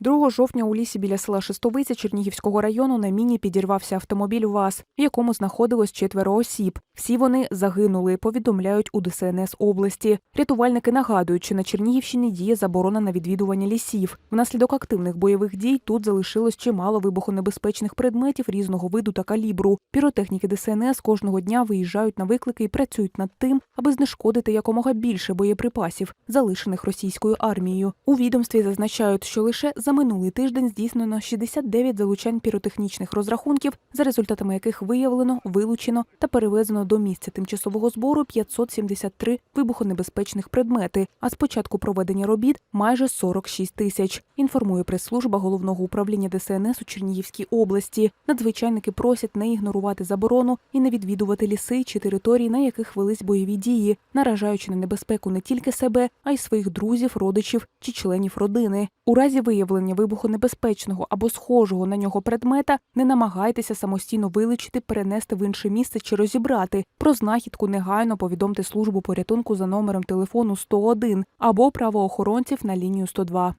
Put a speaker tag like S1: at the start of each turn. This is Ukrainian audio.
S1: 2 жовтня у лісі біля села Шестовиця Чернігівського району на міні підірвався автомобіль ВАЗ, в якому знаходилось четверо осіб. Всі вони загинули, повідомляють у ДСНС області. Рятувальники нагадують, що на Чернігівщині діє заборона на відвідування лісів. Внаслідок активних бойових дій тут залишилось чимало вибухонебезпечних предметів різного виду та калібру. Піротехніки ДСНС кожного дня виїжджають на виклики і працюють над тим, аби знешкодити якомога більше боєприпасів, залишених російською армією. У відомстві зазначають, що лише за минулий тиждень здійснено 69 залучань піротехнічних розрахунків, за результатами яких виявлено, вилучено та перевезено до місця тимчасового збору 573 вибухонебезпечних предмети. А з початку проведення робіт майже 46 тисяч. Інформує прес-служба головного управління ДСНС у Чернігівській області. Надзвичайники просять не ігнорувати заборону і не відвідувати ліси чи території, на яких велись бойові дії, наражаючи на небезпеку не тільки себе, а й своїх друзів, родичів чи членів родини. У разі виявлення вибухонебезпечного або схожого на нього предмета не намагайтеся самостійно вилучити, перенести в інше місце чи розібрати. Про знахідку негайно повідомте службу порятунку за номером телефону 101 або правоохоронців на лінію 102.